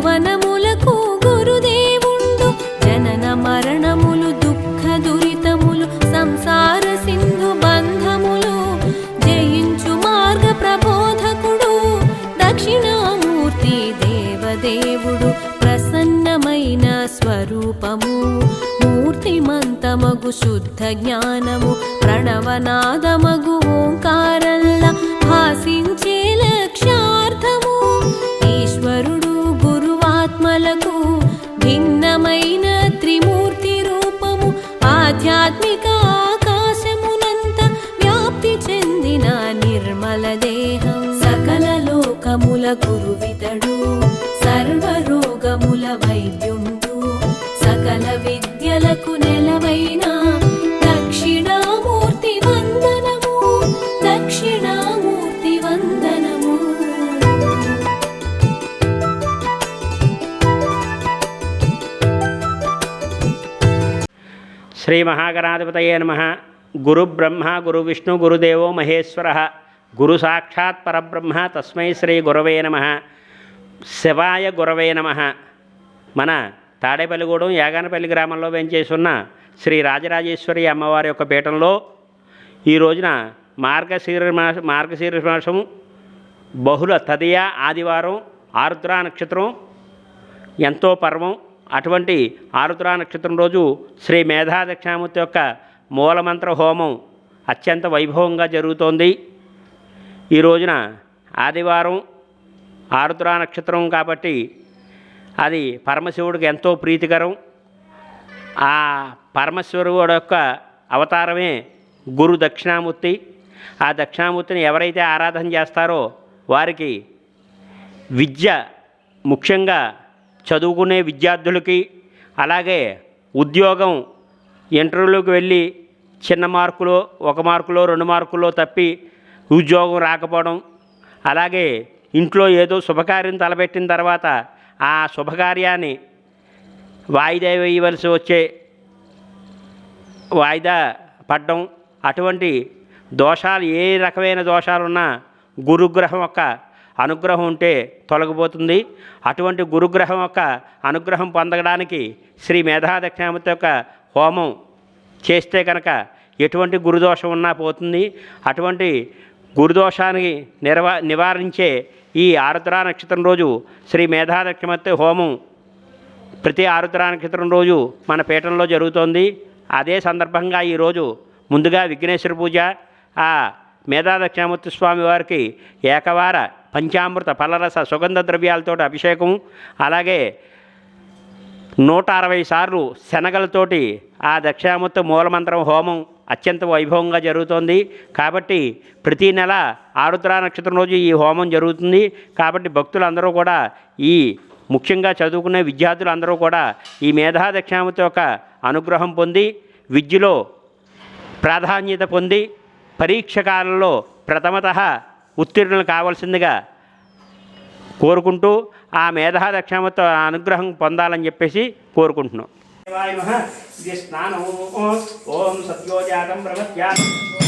భువనములకు గురుదేవుండు. జనన మరణములు దుఃఖ దురితములు సంసార సింధు బంధములు. జయించు మార్గ ప్రబోధకుడు దక్షిణామూర్తి దేవదేవుడు ప్రసన్నమైన స్వరూపము. మూర్తిమంతమగు శుద్ధ జ్ఞానము ప్రణవనాదమగు గురువితడు సర్వరోగముల వైద్యుండు. సకల విద్యలకు నెలవైన దక్షిణామూర్తి వందనము దక్షిణామూర్తి వందనము. శ్రీ మహాగణాధిపతయే నమ. గురు బ్రహ్మ గురు విష్ణు గురుదేవో మహేశ్వర. గురు సాక్షాత్ పరబ్రహ్మ తస్మై శ్రీ గురవే నమ. శివాయ గురవే నమ. మన తాడేపల్లిగూడెం యాగానపల్లి గ్రామంలో వెంచేసున్న శ్రీ రాజరాజేశ్వరి అమ్మవారి యొక్క పీఠంలో ఈ రోజున మార్గశీర మాస మార్గశీర మాసం బహుళ తదియ ఆదివారం ఆరుద్ర నక్షత్రం ఎంతో పర్వం అటువంటి ఆరుద్ర నక్షత్రం రోజు శ్రీ మేధా దక్షిణామూర్తి యొక్క మూలమంత్ర హోమం అత్యంత వైభవంగా జరుగుతోంది. ఈ రోజున ఆదివారం ఆరుద్రా నక్షత్రం కాబట్టి అది పరమశివుడికి ఎంతో ప్రీతికరం. ఆ పరమశివుడు యొక్క అవతారమే గురు దక్షిణామూర్తి. ఆ దక్షిణామూర్తిని ఎవరైతే ఆరాధన చేస్తారో వారికి విద్య ముఖ్యంగా చదువుకునే విద్యార్థులకి అలాగే ఉద్యోగం ఇంటర్వ్యూలోకి వెళ్ళి చిన్న మార్కులో ఒక మార్కులో రెండు మార్కులో తప్పి ఉద్యోగం రాకపోవడం అలాగే ఇంట్లో ఏదో శుభకార్యం తలపెట్టిన తర్వాత ఆ శుభకార్యాన్ని వాయిదా వేయవలసి వచ్చే వాయిదా పడ్డం అటువంటి దోషాలు ఏ రకమైన దోషాలున్నా గురుగ్రహం యొక్క అనుగ్రహం ఉంటే తొలగిపోతుంది. అటువంటి గురుగ్రహం యొక్క అనుగ్రహం పొందడానికి శ్రీ మేధాదక్షిణామూర్తి యొక్క హోమం చేస్తే కనుక ఎటువంటి గురుదోషం ఉన్నా పోతుంది. అటువంటి గురుదోషాన్ని నిర్వా నివారించే ఈ ఆరుద్రా నక్షత్రం రోజు శ్రీ మేధా దక్షిణామూర్తి హోమం ప్రతి ఆరుద్రా నక్షత్రం రోజు మన పీఠంలో జరుగుతోంది. అదే సందర్భంగా ఈరోజు ముందుగా విఘ్నేశ్వర పూజ ఆ మేధా దక్షిణామూర్తి స్వామి వారికి ఏకవార పంచామృత ఫలరస సుగంధ ద్రవ్యాలతో అభిషేకం అలాగే నూట అరవై సార్లు శనగలతోటి ఆ దక్షిణామూర్తి మూలమంత్రం హోమం అత్యంత వైభవంగా జరుగుతోంది. కాబట్టి ప్రతి నెల ఆరుద్ర నక్షత్రం రోజు ఈ హోమం జరుగుతుంది. కాబట్టి భక్తులందరూ కూడా ఈ ముఖ్యంగా చదువుకునే విద్యార్థులు అందరూ కూడా ఈ మేధా దక్షిణామూర్తి యొక్క అనుగ్రహం పొంది విద్యలో ప్రాధాన్యత పొంది పరీక్ష కాలంలో ప్రథమత ఉత్తీర్ణులు కావాల్సిందిగా కోరుకుంటూ ఆ మేధా దక్షిణామూర్తి అనుగ్రహం పొందాలని చెప్పేసి కోరుకుంటున్నాం. देवाय नमः ओम सत्योजातं प्रवत्यात्